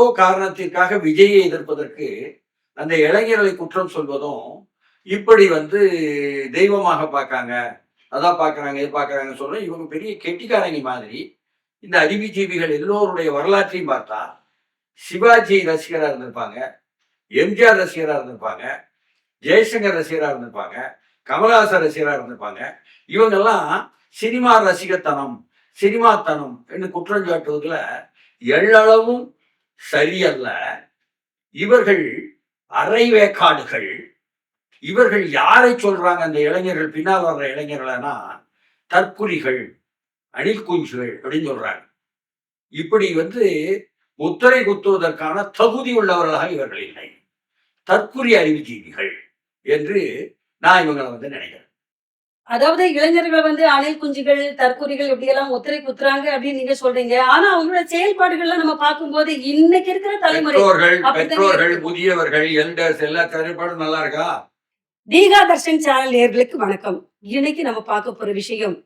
ஏதோ காரணத்திற்காக விஜயை எதிர்ப்பதற்கு அந்த இளைஞர்களை குற்றம் சொல்வதும் இப்படி வந்து தெய்வமாக பார்க்காங்க அதான் பார்க்குறாங்க இது பார்க்கறாங்கன்னு சொல்ல இவங்க பெரிய கெட்டிக்காரங்க மாதிரி இந்த அறிவுஜீவிகள் எல்லோருடைய வரலாற்றையும் பார்த்தா சிவாஜி ரசிகராக இருந்திருப்பாங்க எம்ஜிஆர் ரசிகராக இருந்திருப்பாங்க ஜெயசங்கர் ரசிகராக இருந்திருப்பாங்க கமலஹாசன் ரசிகராக இருந்திருப்பாங்க. இவங்கெல்லாம் சினிமா ரசிகத்தனம் சினிமாத்தனம் என்று குற்றம் சாட்டுவதில் எள்ளளவும் சரியல்ல. இவர்கள் அரைவேக்காடுகள். இவர்கள் யாரை சொல்றாங்க அந்த இளைஞர்கள்? பின்னால் வர்ற இளைஞர்கள்னா தற்குறிகள் அணில் குஞ்சுகள் அப்படின்னு சொல்றாங்க. இப்படி வந்து முத்திரை குத்துவதற்கான தகுதி உள்ளவர்களாக இவர்கள் இல்லை. தற்குறி அறிவுஜீவிகள் என்று நான் இவங்களை வந்து நினைக்கிறேன். அதாவது இளைஞர்கள் வந்து அணில் குஞ்சுகள் தற்கொலைகள் இப்படி எல்லாம் ஒத்துரை குத்துறாங்க அப்படின்னு நீங்க சொல்றீங்க. ஆனா அவங்களோட செயல்பாடுகள்லாம் நம்ம பார்க்கும்போது இன்னைக்கு இருக்கிற தலைமுறை பெற்றோர்கள். முதியவர்கள் எல்டர்ஸ் எல்லா திரைப்படம் நல்லா இருக்கா? தீகா தர்ஷன் சேனல் நேர்களுக்கு வணக்கம். இன்னைக்கு நம்ம பார்க்க போற விஷயம்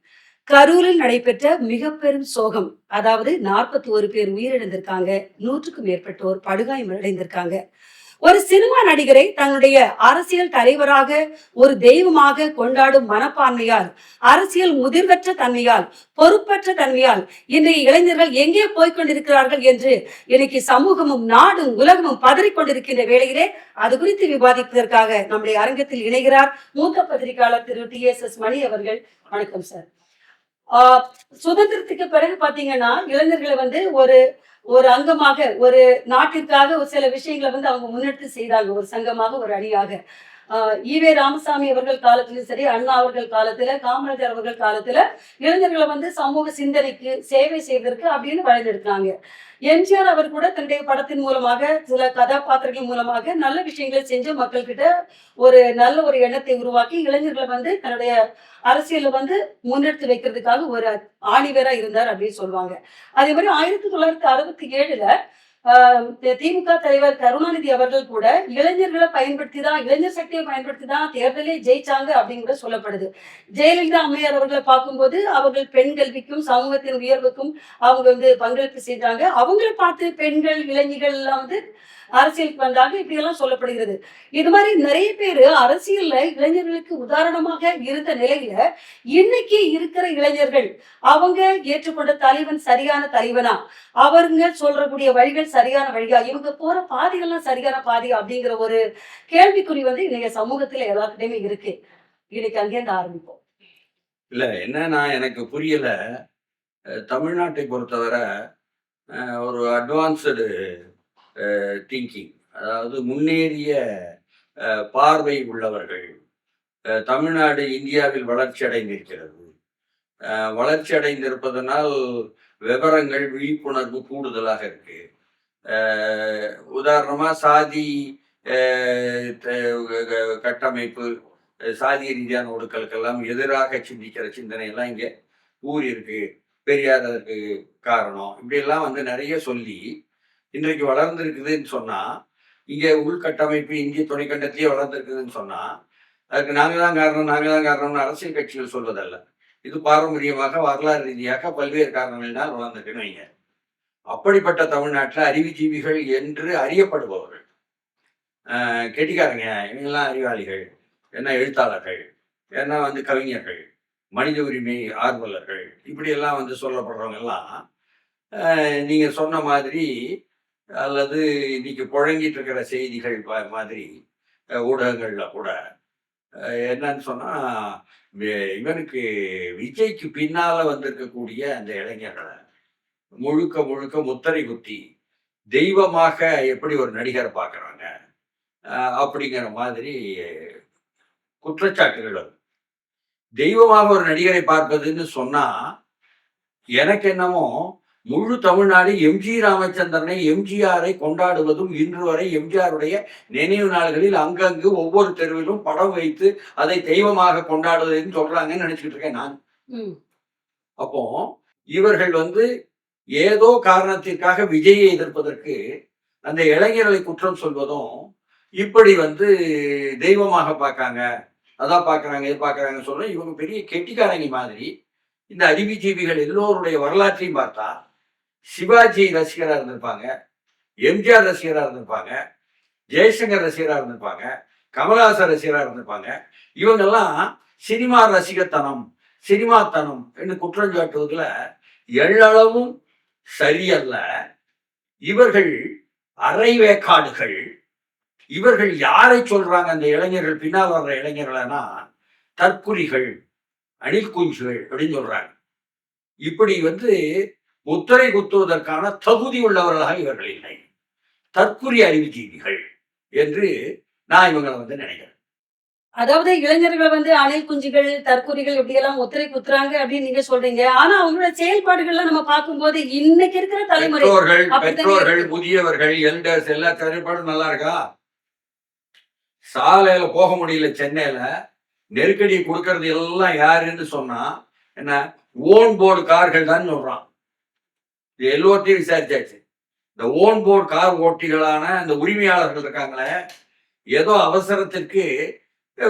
கரூரில் நடைபெற்ற மிக பெரும் சோகம். அதாவது நாற்பத்தி ஒரு பேர் உயிரிழந்திருக்காங்க. நூற்றுக்கும் மேற்பட்டோர் படுகாயம் அடைந்திருக்காங்க ஒரு சினிமா நடிகரை தன்னுடைய அரசியல் தலைவராக ஒரு தெய்வமாக கொண்டாடும் மனப்பான்மையால் அரசியல் முதிர்வற்ற தன்மையால் பொறுப்பற்ற தன்மையால் இன்றைய இளைஞர்கள் எங்கே போய்க் கொண்டிருக்கிறார்கள் என்று இன்னைக்கு சமூகமும் நாடும் உலகமும் பதறிக்கொண்டிருக்கின்ற வேளையிலே அது குறித்து விவாதிப்பதற்காக நம்முடைய அரங்கத்தில் இணைகிறார் மூத்த பத்திரிகையாளர் Thiru. T. S. S. Mani அவர்கள். வணக்கம் சார். ஆஹ் சுதந்திரத்துக்கு பிறகு பாத்தீங்கன்னா இளைஞர்களை வந்து ஒரு ஒரு அங்கமாக ஒரு நாட்டிற்காக ஒரு சில விஷயங்களை வந்து அவங்க முன்னெடுத்து செய்தாங்க. ஒரு சங்கமாக ஒரு அணியாக. ஈவே ராமசாமி அவர்கள் காலத்திலும் சரி அண்ணா அவர்கள் காலத்துல காமராஜர் அவர்கள் காலத்துல இளைஞர்களை வந்து சமூக சிந்தனைக்கு சேவை செய்வதற்கு அப்படின்னு வழிநடத்தினாங்க. எம்ஜிஆர் அவர் கூட தன்னுடைய படத்தின் மூலமாக சில கதாபாத்திரங்கள் மூலமாக நல்ல விஷயங்களை செஞ்சு மக்கள்கிட்ட ஒரு நல்ல ஒரு எண்ணத்தை உருவாக்கி இளைஞர்களை வந்து தன்னுடைய அரசியல வந்து முன்னெடுத்து வைக்கிறதுக்காக ஒரு ஆணிவேரா இருந்தார் அப்படின்னு சொல்லுவாங்க. அதே மாதிரி ஆயிரத்தி தொள்ளாயிரத்தி அறுபத்தி ஏழுல திமுக தலைவர் கருணாநிதி அவர்கள் கூட இளைஞர்களை பயன்படுத்தி தான் இளைஞர் சக்தியை பயன்படுத்தி தான் தேர்தலே ஜெயிச்சாங்க அப்படிங்கிற சொல்லப்படுது. ஜெயலலிதா அம்மையார் அவர்களை பார்க்கும்போது அவர்கள் பெண் கல்விக்கும் சமூகத்தின் உயர்வுக்கும் அவங்க வந்து பங்களிப்பு செஞ்சாங்க அவங்கள பார்த்து பெண்கள் இளைஞர்கள் எல்லாம் வந்து அரசியலுக்கு வந்தாங்க இப்படி எல்லாம் சொல்லப்படுகிறது. இது மாதிரி நிறைய பேர் அரசியல்ல இளைஞர்களுக்கு உதாரணமாக இருந்த நிலையில இன்னைக்கு இருக்கிற இளைஞர்கள் அவங்க ஏற்றுக்கொண்ட தலைவன் சரியான தலைவனா? அவருங்க சொல்றக்கூடிய வழிகள் சரியான வழியா? இவங்க போற பாதைகள்லாம் சரியான பாதையா? அப்படிங்கிற ஒரு கேள்விக்குறி வந்து இன்னைக்கு சமூகத்துல எல்லாருக்கிட்டையுமே இருக்கு. இன்னைக்கு அங்கேருந்து ஆரம்பிப்போம். இல்ல என்ன நான் எனக்கு புரியல. தமிழ்நாட்டை பொறுத்தவரை ஒரு அட்வான்ஸ்டு திங்கிங் அதாவது முன்னேறிய பார்வை உள்ளவர்கள். தமிழ்நாடு இந்தியாவில் வளர்ச்சி அடைந்திருக்கிறது. வளர்ச்சி அடைந்திருப்பதனால் விவரங்கள் விழிப்புணர்வு கூடுதலாக இருக்கு. உதாரணமாக உதாரணமா சாதி கட்டமைப்பு சாதி சாதிய ரீதியான ஒடுக்கலுக்கெல்லாம் எதிராக சிந்திக்கிற சிந்தனை எல்லாம் இங்கே ஊறி இருக்கு பெரியார் அதற்கு காரணம் இப்படியெல்லாம் வந்து நிறைய சொல்லி இன்றைக்கு வளர்ந்துருக்குதுன்னு சொன்னா இங்கே உள்கட்டமைப்பு இந்திய துணைக்கண்டத்திலேயே வளர்ந்துருக்குதுன்னு சொன்னா அதுக்கு நாங்க தான் காரணம் நாங்க தான் காரணம்னு அரசியல் கட்சிகள் சொல்வதல்ல. இது பாரம்பரியமாக வரலாறு ரீதியாக பல்வேறு காரணங்கள்னால் வளர்ந்துருக்குன்னு வைங்க. அப்படிப்பட்ட தமிழ்நாட்டில் அறிவுஜீவிகள் என்று அறியப்படுபவர்கள் கெட்டிக்காரங்க இவங்கெல்லாம் அறிவாளிகள் என்ன எழுத்தாளர்கள் என்ன வந்து கவிஞர்கள் மனித உரிமை ஆர்வலர்கள் இப்படியெல்லாம் வந்து சொல்லப்படுறவங்க எல்லாம் நீங்கள் சொன்ன மாதிரி அல்லது இன்னைக்கு புழங்கிட்டு இருக்கிற செய்திகள் மாதிரி ஊடகங்கள்ல கூட என்னன்னு சொன்னா இவனுக்கு விஜய்க்கு பின்னால வந்திருக்கக்கூடிய அந்த இளைஞர்களை முழுக்க முழுக்க முத்தரை குத்தி தெய்வமாக எப்படி ஒரு நடிகரை பார்க்கறாங்க அப்படிங்கிற மாதிரி குற்றச்சாட்டுகள் வரும். தெய்வமாக ஒரு நடிகரை பார்ப்பதுன்னு சொன்னா எனக்கு என்னமோ முழு தமிழ்நாடு எம்ஜி ராமச்சந்திரனை எம்ஜிஆரை கொண்டாடுவதும் இன்று வரை எம்ஜிஆருடைய நினைவு நாள்களில் அங்கங்கு ஒவ்வொரு தெருவிலும் படம் வைத்து அதை தெய்வமாக கொண்டாடுவதுன்னு சொல்றாங்கன்னு நினைச்சிட்டு இருக்கேன் நான். அப்போ இவர்கள் வந்து ஏதோ காரணத்திற்காக விஜயை எதிர்ப்பதற்கு அந்த இளைஞர்களை குற்றம் சொல்வதும் இப்படி வந்து தெய்வமாக பார்க்காங்க அதான் பார்க்கறாங்க இது பார்க்கறாங்கன்னு சொல்ல இவங்க பெரிய கெட்டிக்காரங்க மாதிரி இந்த அறிவுஜீவிகள் எல்லோருடைய வரலாற்றையும் பார்த்தா சிவாஜி ரசிகராக இருந்திருப்பாங்க. எம்ஜிஆர் ரசிகராக இருந்திருப்பாங்க. ஜெயசங்கர் ரசிகராக இருந்திருப்பாங்க. கமலஹாசன் ரசிகராக இருந்திருப்பாங்க. இவங்கெல்லாம் சினிமா ரசிகத்தனம் சினிமாத்தனம் என்று குற்றம் சாட்டுவதில் எள்ளளவும் சரியல்ல. இவர்கள் அரைவேக்காடுகள் இவர்கள் யாரை சொல்றாங்க அந்த இளைஞர்கள்? பின்னால் வர்ற இளைஞர்கள்னா தற்குறிகள் அணில் குஞ்சுகள் அப்படின்னு சொல்றாங்க. இப்படி வந்து முத்திரை குத்துவதற்கான தகுதி உள்ளவர்களாக இவர்கள் இல்லை. தற்குறி அறிவுஜீவிகள் என்று நான் இவங்களை வந்து நினைக்கிறேன். அதாவது இளைஞர்கள் வந்து அணில் குஞ்சுகள் தற்கொலைகள் இப்படி எல்லாம் ஒத்துரை குத்துறாங்க அப்படின்னு நீங்க சொல்றீங்க. ஆனா அவங்களோட செயல்பாடுகள்லாம் நம்ம பார்க்கும்போது இன்னைக்கு இருக்கிற தலைமுறை பெற்றோர்கள். முதியவர்கள் எல்டர்ஸ் எல்லா செயல்பாடும் நல்லா இருக்கா? சாலையில போக முடியல சென்னையில. நெருக்கடி கொடுக்கறது எல்லாம் யாருன்னு சொன்னா என்ன ஓன் போர்டு கார்கள் தான் சொல்றான். இது எல்லோர்ட்டையும் விசாரிச்சாச்சு. இந்த ஓன் போர்டு கார் ஓட்டிகளான அந்த உரிமையாளர்கள் இருக்காங்களே ஏதோ அவசரத்திற்கு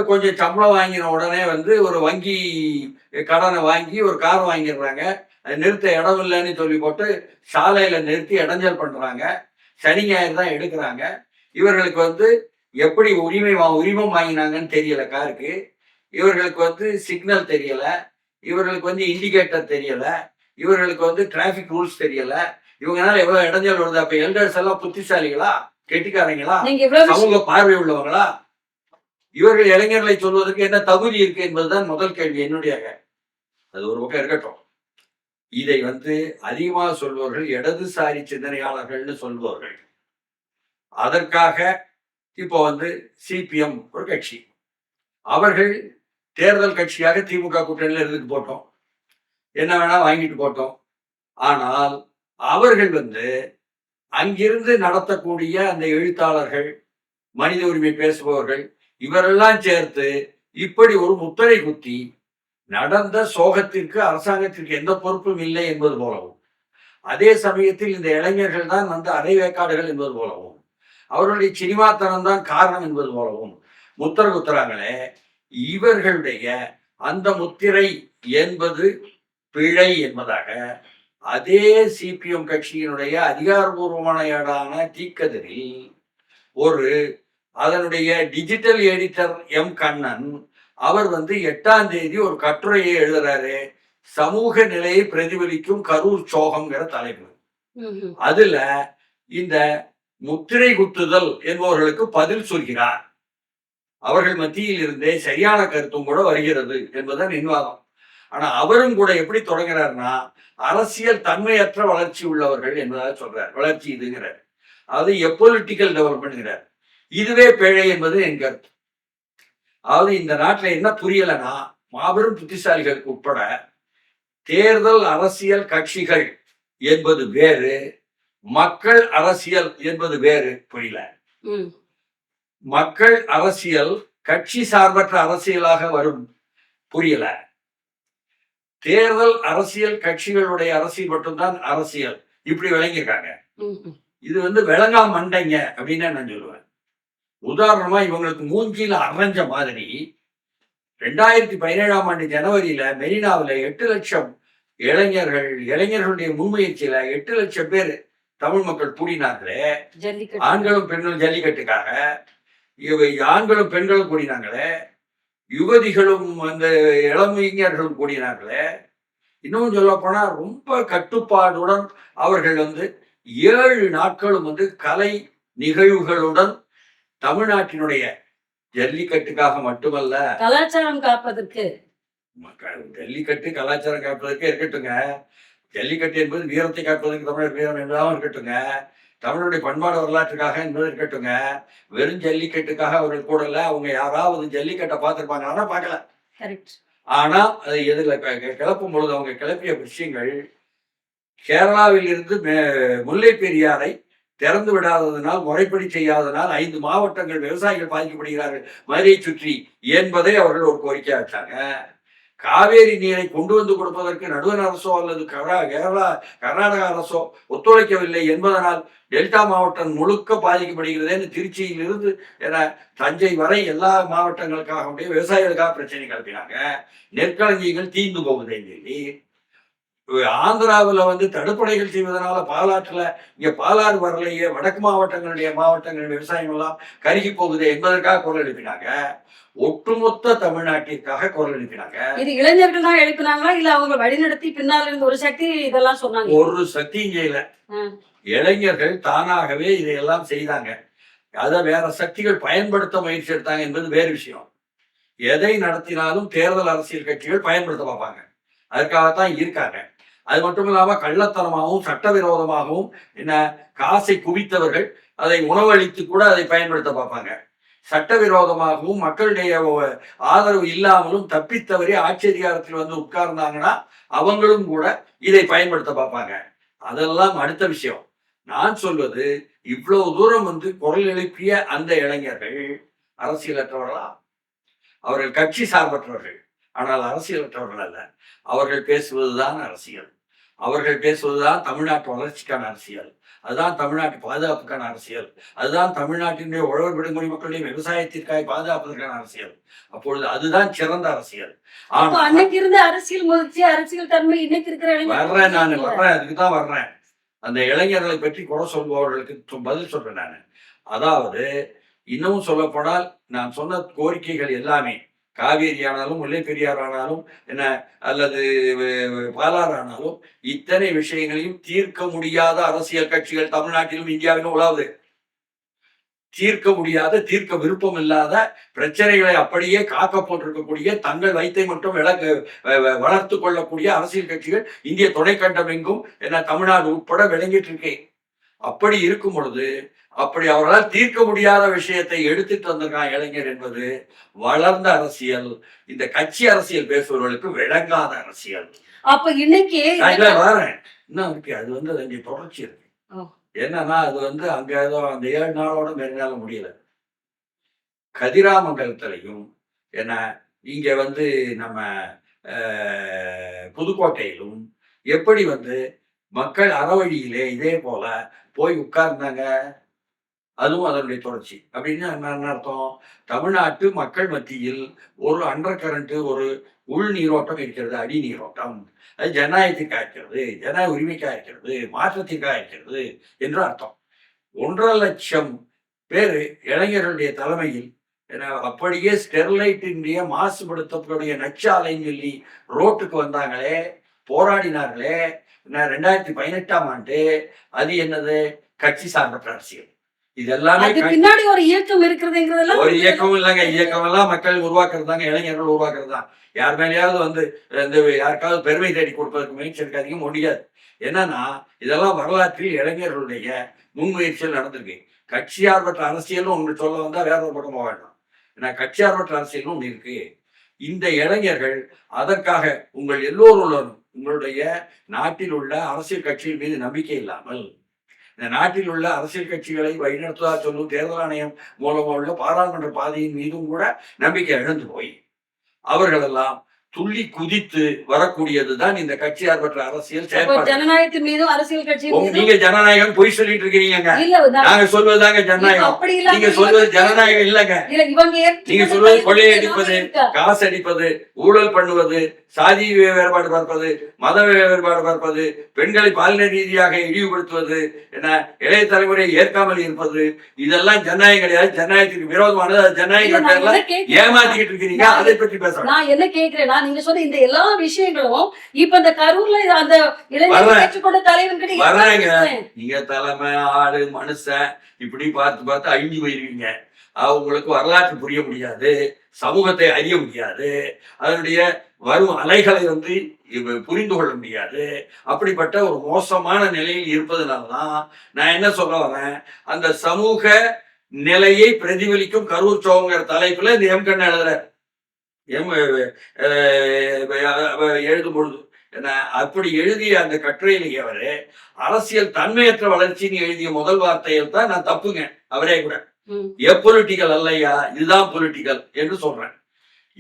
கொஞ்சம் சம்பளம் வாங்கின உடனே வந்து ஒரு வங்கி கடனை வாங்கி ஒரு கார் வாங்கிடுறாங்க. அது நிறுத்த இடம் இல்லைன்னு சொல்லி போட்டு சாலையில் நிறுத்தி இடைஞ்சல் பண்ணுறாங்க சனி ஞாயிறு தான் எடுக்கிறாங்க. இவர்களுக்கு வந்து எப்படி உரிமை வா- உரிமம் வாங்கினாங்கன்னு தெரியல காருக்கு. இவர்களுக்கு வந்து சிக்னல் தெரியலை. இவர்களுக்கு வந்து இண்டிகேட்டர் தெரியலை. இவர்களுக்கு வந்து டிராஃபிக் ரூல்ஸ் தெரியல. இவங்கனால எவ்வளவு இடைஞ்சல் வருது? அப்ப எல்டர்ஸ் எல்லாம் புத்திசாலிகளா? கெட்டிக்காரங்களா? சமூக பார்வை உள்ளவங்களா? இவர்கள் இளைஞர்களை சொல்வதற்கு என்ன தகுதி இருக்கு என்பதுதான் முதல் கேள்வி என்னுடைய அது ஒரு பக்கம் இருக்கட்டும். இதை வந்து அதிகமாக சொல்பவர்கள் இடதுசாரி சிந்தனையாளர்கள்னு சொல்பவர்கள். அதற்காக இப்போ வந்து சிபிஎம் ஒரு கட்சி. அவர்கள் தேர்தல் கட்சியாக திமுக கூட்டணியில் இருந்துட்டு போட்டோம். என்ன வேணா வாங்கிட்டு போட்டோம். ஆனால் அவர்கள் வந்து அங்கிருந்து நடத்தக்கூடிய அந்த எழுத்தாளர்கள் மனித உரிமை பேசுபவர்கள் இவரெல்லாம் சேர்த்து இப்படி ஒரு முத்திரை குத்தி நடந்த சோகத்திற்கு அரசாங்கத்திற்கு எந்த பொறுப்பும் இல்லை என்பது போலவும் அதே சமயத்தில் இந்த இளைஞர்கள் தான் வந்து அரைவேக்காடுகள் என்பது போலவும் அவர்களுடைய சினிமாத்தனம் தான் காரணம் என்பது போலவும் முத்திரை குத்துறாங்களே இவர்களுடைய அந்த முத்திரை என்பது பிழை என்பதாக அதே சிபிஎம் கட்சியினுடைய அதிகாரபூர்வமான ஏடான தீக்கதிரில் ஒரு அதனுடைய டிஜிட்டல் எடிட்டர் எம் கண்ணன் அவர் வந்து எட்டாம் தேதி ஒரு கட்டுரையை எழுதுறாரு. சமூக நிலையை பிரதிபலிக்கும் கரூர் சோகம்ங்கிற தலைப்பு. அதுல இந்த முத்திரை குத்துதல் என்பவர்களுக்கு பதில் சொல்கிறார். அவர்கள் மத்தியில் இருந்தே சரியான கருத்தும் கூட வருகிறது என்பதுதான் நிர்வாகம். ஆனா அவரும் கூட எப்படி தொடங்குறாருன்னா அரசியல் தன்மையற்ற வளர்ச்சி உள்ளவர்கள் என்பதாக சொல்றார். வளர்ச்சி இதுங்கிறார். அது எப்பொலிட்டிக்கல் டெவலப்மெண்ட்ங்கிறார் இதுவே பிழை என்பது என் கருத்து. அதாவது இந்த நாட்டுல என்ன புரியலைன்னா மாபெரும் புத்திசாலிகளுக்கு உட்பட தேர்தல் அரசியல் கட்சிகள் என்பது வேறு மக்கள் அரசியல் என்பது வேறு புரியல. மக்கள் அரசியல் கட்சி சார்பற்ற அரசியலாக வரும் புரியல. தேர்தல் அரசியல் கட்சிகளுடைய அரசியல் மட்டும்தான் அரசியல். இப்படி விளங்கியிருக்காங்க. இது வந்து விளங்கா மண்டைங்க அப்படின்னு நான் சொல்லுவேன். உதாரணமா இவங்களுக்கு மூஞ்சியில அரைஞ்ச மாதிரி ரெண்டாயிரத்தி பதினேழாம் ஆண்டு ஜனவரியில மெரினாவில் எட்டு லட்சம் இளைஞர்கள் இளைஞர்களுடைய முன்முயற்சியில எட்டு லட்சம் பேர் தமிழ் மக்கள் ஜல்லிக்கட்டு. ஆண்களும் பெண்களும் ஜல்லிக்கட்டுக்காக. இவை ஆண்களும் பெண்களும் கூடினாங்களே. யுவதிகளும் அந்த இளமைஞர்களும் கூடினாங்களே இன்னும் சொல்ல போனா ரொம்ப கட்டுப்பாடுடன் அவர்கள் வந்து ஏழு நாட்களும் வந்து கலை நிகழ்வுகளுடன் தமிழ்நாட்டினுடைய ஜல்லிக்கட்டுக்காக மட்டுமல்ல. கலாச்சாரம் காப்பதற்கு. மக்கள் ஜல்லிக்கட்டு கலாச்சாரம் காப்பதற்கே இருக்கட்டுங்க. ஜல்லிக்கட்டு என்பது வீரத்தை காப்பதற்கு தமிழர் வீரம் என்பதாகவும் இருக்கட்டுங்க. தமிழுடைய பண்பாடு வரலாற்றுக்காக என்பது இருக்கட்டுங்க. வெறும் ஜல்லிக்கட்டுக்காக அவர்கள் கூடல அவங்க யாராவது ஜல்லிக்கட்டை பார்த்துருப்பாங்கன்னா பார்க்கல. கரெக்ட் ஆனா அது எதுல க- கிளப்பும் பொழுது அவங்க கிளப்பிய விஷயங்கள் கேரளாவில் இருந்து முல்லை பெரியாரை திறந்து விடாததனால் முறைப்படி செய்யாததனால் ஐந்து மாவட்டங்கள் விவசாயிகள் பாதிக்கப்படுகிறார்கள். மதுரையை சுற்றி என்பதை அவர்கள் ஒரு கோரிக்கையா வச்சாங்க. காவேரி நீரை கொண்டு வந்து கொடுப்பதற்கு நடுவண் அரசோ அல்லது கேரளா கர்நாடக அரசோ ஒத்துழைக்கவில்லை என்பதனால் டெல்டா மாவட்டம் முழுக்க பாதிக்கப்படுகிறதுன்னு திருச்சியிலிருந்து என தஞ்சை வரை எல்லா மாவட்டங்களுக்காக விவசாயிகளுக்காக பிரச்சனை கிளப்பினாங்க. நெற்களஞ்சியங்கள் தீர்ந்து போகுதுன்னு சொல்லி ஆந்திராவுல வந்து தடுப்பணைகள் செய்வதனால பாலாற்றுல இங்க பாலாறு வரலையே வடக்கு மாவட்டங்களுடைய மாவட்டங்கள் விவசாயம் எல்லாம் கருகி போகுது என்பதற்காக குரல் எழுப்பினாங்க. ஒட்டுமொத்த தமிழ்நாட்டிற்காக குரல் எழுப்பினாங்க. இது இளைஞர்கள் தான் எழுப்பினாங்களா? இல்ல அவங்க வழிநடத்தி பின்னால இருந்து ஒரு சக்தி இதெல்லாம் சொன்னாங்க? ஒரு சக்தியும் செய்யல ஆ. இளைஞர்கள் தானாகவே இதையெல்லாம் செய்தாங்க. அதை வேற சக்திகள் பயன்படுத்த முயற்சி எடுத்தாங்க என்பது வேறு விஷயம். எதை நடத்தினாலும் தேர்தல் அரசியல் கட்சிகள் பயன்படுத்த பார்ப்பாங்க. அதுக்காகத்தான் இருக்காங்க. அது மட்டும் இல்லாம கள்ளத்தனமாகவும் சட்டவிரோதமாகவும் என்ன காசை குவித்தவர்கள் அதை உணவளித்து கூட அதை பயன்படுத்த பார்ப்பாங்க. சட்டவிரோதமாகவும் மக்களுடைய ஆதரவு இல்லாமலும் தப்பித்தவரே ஆட்சி அதிகாரத்தில் வந்து உட்கார்ந்தாங்கன்னா அவங்களும் கூட இதை பயன்படுத்த பார்ப்பாங்க. அதெல்லாம் அடுத்த விஷயம். நான் சொல்வது இவ்வளவு தூரம் வந்து குரல் எழுப்பிய அந்த இளைஞர்கள் அரசியலற்றவர்களா? அவர்கள் கட்சி சார்பற்றவர்கள். ஆனால் அரசியலற்றவர்கள் அல்ல. அவர்கள் பேசுவதுதான் அரசியல். அவர்கள் பேசுவதுதான் தமிழ்நாட்டு வளர்ச்சிக்கான அரசியல். அதுதான் தமிழ்நாட்டு பாதுகாப்புக்கான அரசியல். அதுதான் தமிழ்நாட்டினுடைய உழவர் விடுமுறை மக்களுடைய விவசாயத்திற்காக பாதுகாப்பதற்கான அரசியல். அப்பொழுது அதுதான் சிறந்த அரசியல். அன்னைக்கு இருந்த அரசியல் முயற்சி அரசியல் தன்மை இன்னைக்கு இருக்கிற வர்றேன் நான் வர்றேன் அதுக்கு தான் வர்றேன். அந்த இளைஞர்களை பற்றி குறை சொல்பவர்களுக்கு பதில் சொல்றேன் நான். அதாவது இன்னமும் சொல்லப்போனால் நான் சொன்ன கோரிக்கைகள் எல்லாமே காவேரி ஆனாலும் முல்லை பெரியார் ஆனாலும் என்ன அல்லது வ- பாலாறு ஆனாலும் இத்தனை விஷயங்களையும் தீர்க்க முடியாத அரசியல் கட்சிகள் தமிழ்நாட்டிலும் இந்தியாவிலும் உலாவுது. தீர்க்க முடியாத தீர்க்க விருப்பம் இல்லாத பிரச்சனைகளை அப்படியே காக்க போட்டிருக்கக்கூடிய தங்கள் வயித்தை மட்டும் விளக்கு வளர்த்து கொள்ளக்கூடிய அரசியல் கட்சிகள் இந்திய துணைக்கண்டம் எங்கும் என்ன தமிழ்நாடு உட்பட விளங்கிட்டு இருக்கேன் அப்படி இருக்கும் பொழுது அப்படி அவர்களால் தீர்க்க முடியாத விஷயத்தை எடுத்துட்டு வந்திருக்கான் இளைஞர் என்பது வளர்ந்த அரசியல். இந்த கட்சி அரசியல் பேசுபவர்களுக்கு விளங்காத அரசியல். அப்ப இன்னைக்கு வரேன். இன்னும் இருக்கு? அது வந்து அது தொடர்ச்சி இருக்கு. என்னன்னா அது வந்து அங்க ஏதோ அந்த ஏழு நாளோட மெரினால முடியல. கதிராமங்கலத்திலையும் என்ன இங்க வந்து நம்ம புதுக்கோட்டையிலும் எப்படி வந்து மக்கள் அறவழியிலே இதே போல போய் உட்கார்ந்தாங்க? அதுவும் அதனுடைய தொடர்ச்சி. அப்படின்னு என்ன அர்த்தம்? தமிழ்நாட்டு மக்கள் மத்தியில் ஒரு அண்டர் கரண்ட் ஒரு உள் நீரோட்டம் இருக்கிறது அடி நீரோட்டம். அது ஜனநாயகத்திற்காக இருக்கிறது ஜனநாயக உரிமைக்காக இருக்கிறது மாற்றத்திற்காக இருக்கிறது என்று அர்த்தம். ஒன்றரை லட்சம் பேர் இளைஞர்களுடைய தலைமையில் அப்படியே ஸ்டெர்லைட்டினுடைய மாசுபடுத்தக்கூடிய நச்சாலைன்னு சொல்லி ரோட்டுக்கு வந்தாங்களே போராடினார்களே. ரெண்டாயிரத்தி பதினெட்டாம் ஆண்டு அது என்னது? கட்சி சார்ந்த அரசியல். இது எல்லாமே அது க- பின்னாடி ஒரு இயக்கம் இருக்கிறதுங்கிறதெல்லாம் ஒரு இயக்கம் இல்லைங்க. இயக்கம் எல்லாம் மக்கள் உருவாக்குறது தாங்க இளைஞர்கள் உருவாக்குறது தான் யார் மேலேயாவது வந்து இந்த யாருக்காவது பெருமை தேடி கொடுப்பதற்கு முயற்சி இருக்காதீங்க முடியாது. என்னன்னா இதெல்லாம் வரலாற்றில் இளைஞர்களுடைய முன்முயற்சியில் நடந்திருக்கு. கட்சியார்பற்ற அரசியல்னு ஒன்று சொல்ல வந்தா வேற ஒரு பக்கம் போக வேண்டாம். ஏன்னா கட்சியார்பற்ற அரசியல்னு ஒன்று இருக்கு. இந்த இளைஞர்கள் அதற்காக உங்கள் எல்லோருடன் உங்களுடைய நாட்டில் உள்ள அரசியல் கட்சியின் மீது நம்பிக்கை இல்லாமல் இந்த நாட்டில் உள்ள அரசியல் கட்சிகளை வழிநடத்துவதாக சொல்லும் தேர்தல் ஆணையம் மூலமாக உள்ள பாராளுமன்ற பாதையின் மீதும் கூட நம்பிக்கை இழந்து போய். அவர்களெல்லாம் துள்ளி குதித்து வரக்கூடியதுதான் இந்த கட்சி ஆர்வற்ற அரசியல் செயல்பாடு ஜனநாயகத்தின் மீதும் அரசியல் கட்சி நீங்க ஜனநாயகம் பொய் சொல்லிட்டு இருக்கிறீங்க நான் நாங்க சொல்வதுதாங்க இப்ப ஜனநாயகம். நீங்க சொல்வது ஜனநாயகம் இல்லைங்க. நீங்க சொல்வது கொள்ளையடிப்பது? காசு அடிப்பது ஊழல் பண்ணுவது சாதி வேறுபாடு பார்ப்பது மத வேறுபாடு பார்ப்பது பெண்களை பாலின ரீதியாக இழிவுபடுத்துவது என்ன இளைய தலைமுறை ஏற்காமல் இருப்பது இதெல்லாம் ஜனநாயகம் கிடையாது. ஜனநாயகத்துக்கு விரோதமானது. அது இல்ல, ஜனநாயக நான் பேர்ல என்ன கேக்குறேன் ஏமாத்திக்கிட்டு இருக்கிறீங்க அதை பற்றி பேசுறேன் நான் என்ன கேக்குறேன்னா நீங்க சொன்ன இந்த எல்லா விஷயங்களும் இப்ப இந்த கரூர்ல அந்த இளைஞர் வர்றேங்க. இருக்காங்க. நீங்க தலைமை ஆடு மனுஷன் இப்படி பார்த்து பார்த்து அழிஞ்சு போயிருவீங்க அவங்களுக்கு வரலாற்று புரிய முடியாது சமூகத்தை அறிய முடியாது அதனுடைய வரும் அலைகளை வந்து புரிந்து கொள்ள முடியாது. அப்படிப்பட்ட ஒரு மோசமான நிலையில் இருப்பதனாலதான் நான் என்ன சொல்ல வரேன்? அந்த சமூக நிலையை பிரதிபலிக்கும் கரூர் சோங்கிற தலைப்புல இந்த எம் கண்ண எழுதுற எம் அஹ், எழுதும் பொழுது அப்படி எழுதிய அந்த கட்டுரையிலேயே அவரு அரசியல் தன்மையற்ற வளர்ச்சின்னு எழுதிய முதல் வார்த்தையில் தான் நான் தப்புங்க அவரே கூட. எப்பொலிட்டிக்கல் அல்லையா? இதுதான் பொலிட்டிக்கல் என்று சொல்றேன்.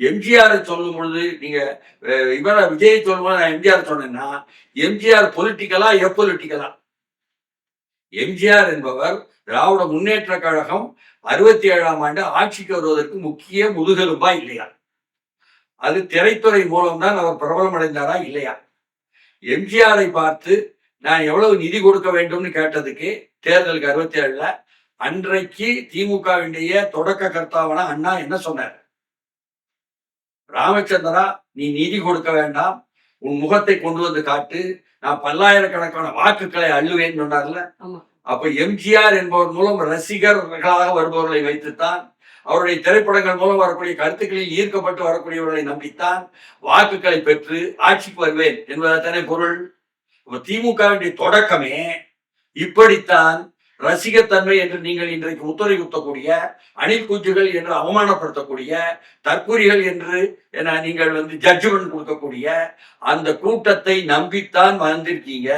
எம்ஜிஆர் சொல்லும் பொழுது நீங்க இவர விஜய் சொல்லும்போது நான் எம்ஜிஆர் சொன்னேன்னா எம்ஜிஆர் பொலிட்டிக்கலா எப்பொலிட்டிக்கலா எம்ஜிஆர் என்பவர் திராவிட முன்னேற்ற கழகம் அறுபத்தி ஏழாம் ஆண்டு ஆட்சிக்கு வருவதற்கு முக்கிய முதுகெலும்பா இல்லையா? அது திரைத்துறை மூலம்தான் அவர் பிரபலம் அடைந்தாரா இல்லையா? எம்ஜிஆரை பார்த்து நான் எவ்வளவு நிதி கொடுக்க வேண்டும்னு கேட்டதுக்கு தேர்தலுக்கு அறுபத்தி ஏழுல அன்றைக்கு திமுகவினுடைய தொடக்க கர்த்தாவான அண்ணா என்ன சொன்னார்? ராமச்சந்திரா நீ நிதி கொடுக்க வேண்டாம். உன் முகத்தை கொண்டு வந்து காட்டு. நான் பல்லாயிரக்கணக்கான வாக்குகளை அள்ளுவேன் சொன்னார்ல. அப்ப எம்ஜிஆர் என்பவர் மூலம் ரசிகர்களாக வருபவர்களை வைத்துத்தான் அவருடைய திரைப்படங்கள் மூலம் வரக்கூடிய கருத்துக்களில் ஈர்க்கப்பட்டு வரக்கூடியவர்களை நம்பித்தான் வாக்குகளை பெற்று ஆட்சிக்கு வருவேன் என்பதான பொருள். இப்ப திமுகவினுடைய தொடக்கமே இப்படித்தான் ரசிகத்தன்மை என்று நீங்கள் இன்றைக்கு முத்திரை குத்தக்கூடிய அணில் குஞ்சுகள் என்று அவமானப்படுத்தக்கூடிய தற்கூரிகள் என்று என நீங்கள் வந்து ஜட்ஜ்மெண்ட் கொடுக்கக்கூடிய அந்த கூட்டத்தை நம்பித்தான் வந்திருக்கீங்க.